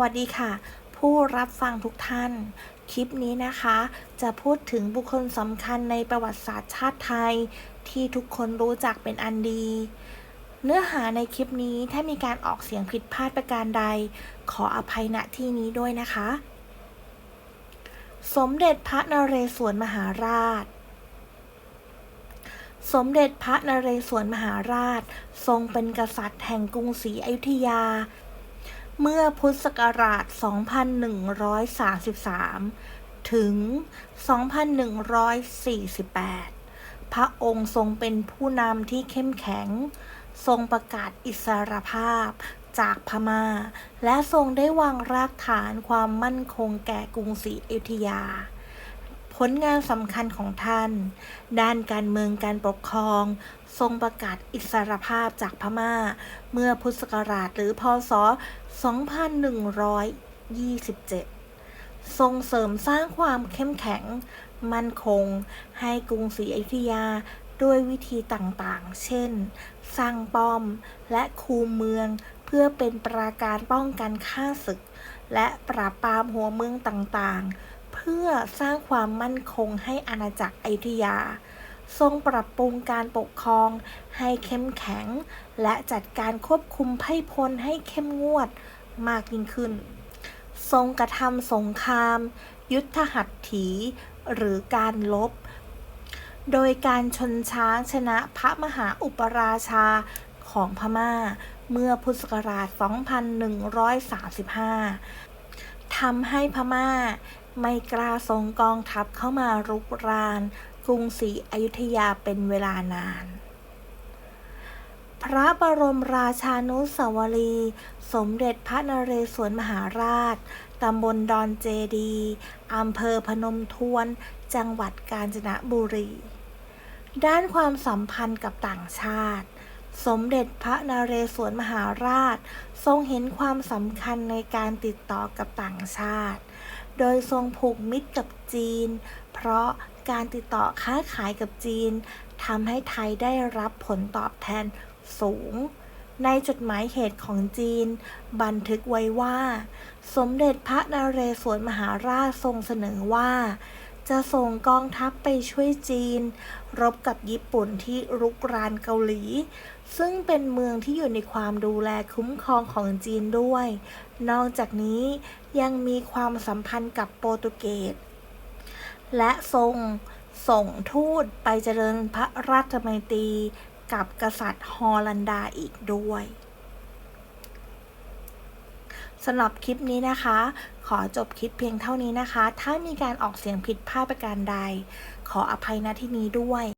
วัสดีค่ะ ผู้รับฟังทุกท่าน คลิปนี้นะคะ จะพูดถึงบุคคลสำคัญในประวัติศาสตร์ชาติไทย ที่ทุกคนรู้จักเป็นอันดี เนื้อหาในคลิปนี้ถ้ามีการออกเสียงผิดพลาดประการใด ขออภัยณที่นี้ด้วยนะคะ สมเด็จพระนเรศวรมหาราชสมเด็จพระนเรศวรมหาราช ทรงเป็นกษัตริย์แห่งกรุงศรีอยุธยา เมื่อพุทธศักราช 2133 ถึง 2148 พระองค์ทรงเป็นผู้นำที่เข้มแข็ง ทรงประกาศอิสรภาพจากพมา่า และทรงได้วางรากฐานความมั่นคงแก่กรุงศรีอยุธยา ผลงานสำคัญของท่าน ด้านการเมืองการปกครอง ทรงประกาศอิสรภาพจากพม่า เมื่อพุทธศักราชหรือพศ 2127 ทรงเสริมสร้างความเข้มแข็ง มั่นคง ให้กรุงศรีอยุธยาด้วยวิธีต่างๆ เช่น สร้างป้อมและคูเมืองเพื่อเป็นปราการป้องกันข้าศึก และปราบปรามหัวเมืองต่างๆ เพื่อสร้างความมั่นคงให้อาณาจักรอยุธยา ทรงปรับปรุงการปกครองให้เข้มแข็ง และจัดการควบคุมไพ่พลให้เข้มงวดมากยิ่งขึ้น ทรงกระทำสงคราม ยุทธหัตถี หรือการลบ โดยการชนช้างชนะพระมหาอุปราชาของพม่าเมื่อพุทธศักราช 2135ทำให้พม่า ไม่กล้าส่งกองทัพเข้ามารุกราน กรุงศรีอยุธยาเป็นเวลานาน พระบรมราชานุสาวรี สมเด็จพระนเรศวรมหาราช ตำบลดอนเจดี อำเภอพนมทวน จังหวัดกาญจนบุรี ด้านความสัมพันธ์กับต่างชาติสมเด็จพระนเรศวรมหาราช ทรงเห็นความสำคัญในการติดต่อกับต่างชาติ โดยทรงผูกมิตรกับจีน เพราะการติดต่อค้าขายกับจีนทำให้ไทยได้รับผลตอบแทนสูง ในจดหมายเหตุของจีน บันทึกไว้ว่า สมเด็จพระนเรศวรมหาราชทรงเสนอว่า จะส่งกองทัพไปช่วยจีน รบกับญี่ปุ่นที่รุกรานเกาหลี ซึ่งเป็นเมืองที่อยู่ในความดูแลคุ้มครองของจีนด้วย นอกจากนี้ยังมีความสัมพันธ์กับโปรตุเกส และทรงส่งทูตไปเจริญพระราชมัยตรีกับกษัตริย์ฮอลันดาอีกด้วย สำหรับคลิปนี้นะคะ ขอจบคลิปเพียงเท่านี้นะคะ ถ้ามีการออกเสียงผิดพลาดประการใด ขออภัยณที่นี้ด้วย